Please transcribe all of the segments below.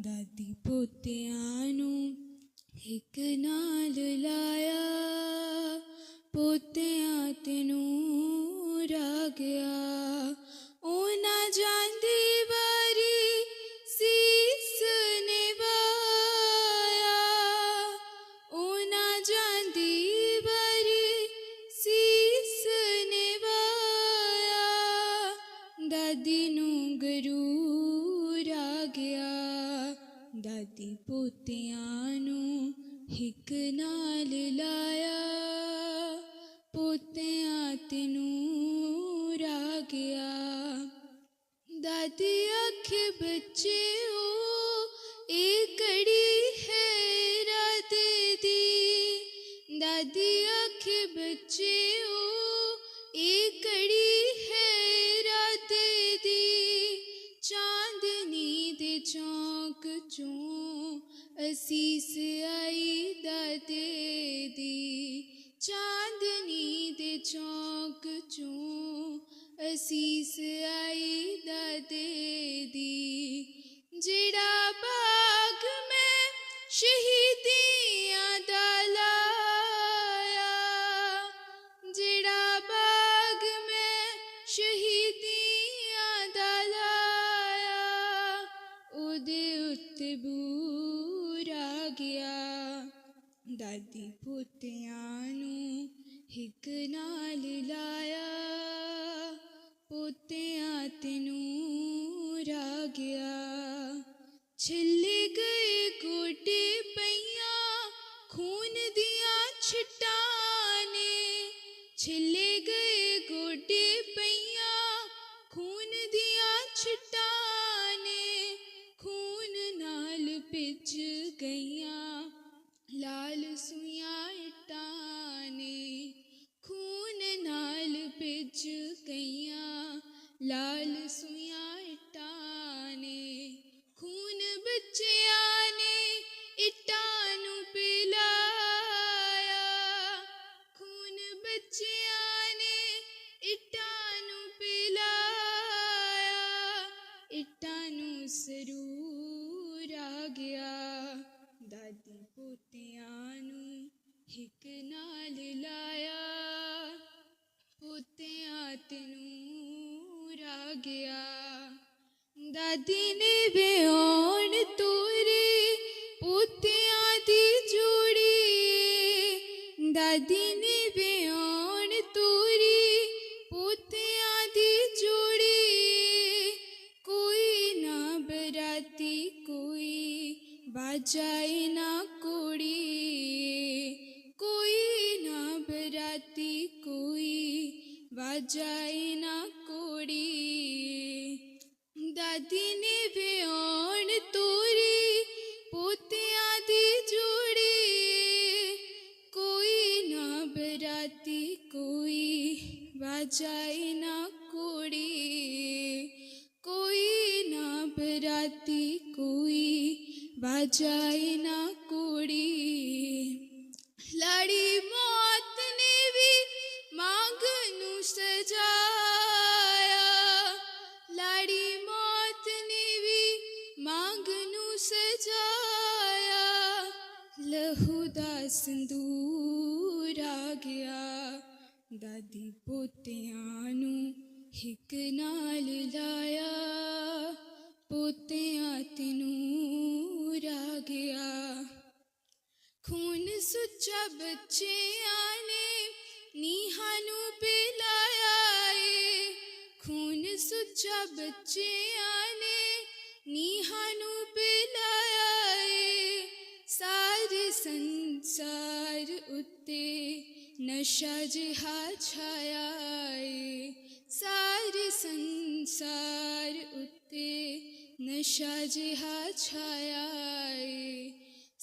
ਦਾਦੀ ਪੋਤਿਆਂ ਨੂੰ ਇੱਕ ਨਾਲ ਲਾਇਆ ਪੋਤਿਆਂ ਤੇ ਨੂਰ ਦਾਦੀ ਪੋਤਿਆਂ ਨੂੰ ਹਿੱਕ ਨਾਲ ਲਾਇਆ। ਪੋਤਿਆਂ ਤੈਨੂੰ ਨੂਰ ਗਿਆ ਦਾਦੀ ਆਖੇ ਬੱਚਿਓ ਇਹ ਕੜੀ ਹੈ ਰਾਤ ਦੀ। ਦਾਦੀ ਆਖੇ ਬੱਚਿਓ ਉੱਤੇ ਆ ਗਿਆ। ਦਾਦੀ ਪੋਤਿਆਂ ਨੂੰ ਹਿੱਕ ਨਾਲ ਲਾਇਆ। ਪੋਤਿਆਂ ਤੇ ਨੂਰ ਆ ਗਿਆ। ਛਿੱਲ ਗਏ ਗੋਡੇ ਪਈਆਂ, ਖੂਨ ਦੀਆਂ ਛਿੱਟਾਂ ਨੇ। ਛਿੱਲੇ ਸਰੂਰ ਆ ਗਿਆ। ਦਾਦੀ ਪੋਤਿਆਂ ਨੂੰ ਹਿੱਕ ਨਾਲ ਲਾਇਆ। ਪੋਤਿਆਂ ਤੈਨੂੰ ਆ ਗਿਆ। ਦਾਦੀ ਨੇ ਵਿਆਹਣ ਤੋਰੇ, ਪੋਤਿਆਂ ਦੀ ਜੋੜੀ। ਦਾਦੀ ਨੇ ਬਾਜਾਏ ਨਾ ਕੁੜੀ, ਕੋਈ ਨਾ ਬਰਾਤੀ ਕੋਈ ਬਾਜਾਏ ਨਾ ਕੁੜੀ। ਦਾਦੀ ਨੇ ਵਿਆਹਣ ਤੋਰੀ, ਪੋਤਿਆਂ ਦੀ ਜੋੜੀ। ਕੋਈ ਨਾ ਬਰਾਤੀ ਕੋਈ ਬਾਜਾਏ ਨਾ ਕੁੜੀ। ਕੋਈ ਨਾ ਬਰਾਤੀ ਬਾਜਾਏ ਨਾ ਕੁੜੀ ਲੜੀ ਮੌਤ ਨੇ ਵੀ ਮੰਗ ਨੂੰ ਸਜਾਇਆ ਲੜੀ ਮੌਤ ਨੇ ਵੀ ਮੰਗ ਨੂੰ ਸਜਾਇਆ ਲਹੂ ਦਾ ਸੰਦੂਰ ਆ ਗਿਆ ਦਾਦੀ ਪੋਤਿਆਂ ਨੂੰ ਹਿੱਕ ਨਾਲ ਲਾਇਆ ਪੋਤਿਆਂ ਤੇ ਸੁੱਚਾ ਬੱਚਿਆਂ ਨੇ ਨੀਹਾਂ ਨੂੰ ਪਿਲਾਇਆ ਏ ਖੂਨ ਸੁੱਚਾ ਬੱਚਿਆਂ ਨੇ ਨੀਹਾਂ ਨੂੰ ਪਿਲਾਇਆ ਏ ਸਾਰੇ ਸੰਸਾਰ ਉੱਤੇ ਨਸ਼ਾ ਜਿਹਾ ਛਾਇਆ ਏ ਸਾਰੇ ਸੰਸਾਰ ਉੱਤੇ ਨਸ਼ਾ ਜਿਹਾ ਛਾਇਆ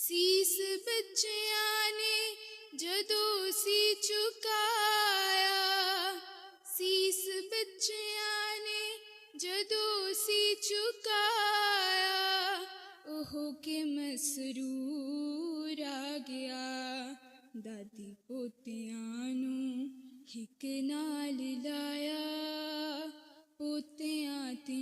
ਸੀਸ ਬੱਚਿਆਂ ਨੇ ਜਦੋਂ ਸੀ ਚੁਕਾਇਆ, ਸੀਸ ਬੱਚਿਆਂ ਨੇ ਜਦੋਂ ਸੀ ਚੁਕਾਇਆ, ਉਹ ਕਿ ਮਸਰੂਰ ਆ ਗਿਆ। ਦਾਦੀ ਪੋਤਿਆਂ ਨੂੰ ਹਿੱਕ ਨਾਲ ਲਾਇਆ, ਪੋਤਿਆਂ ਤੇ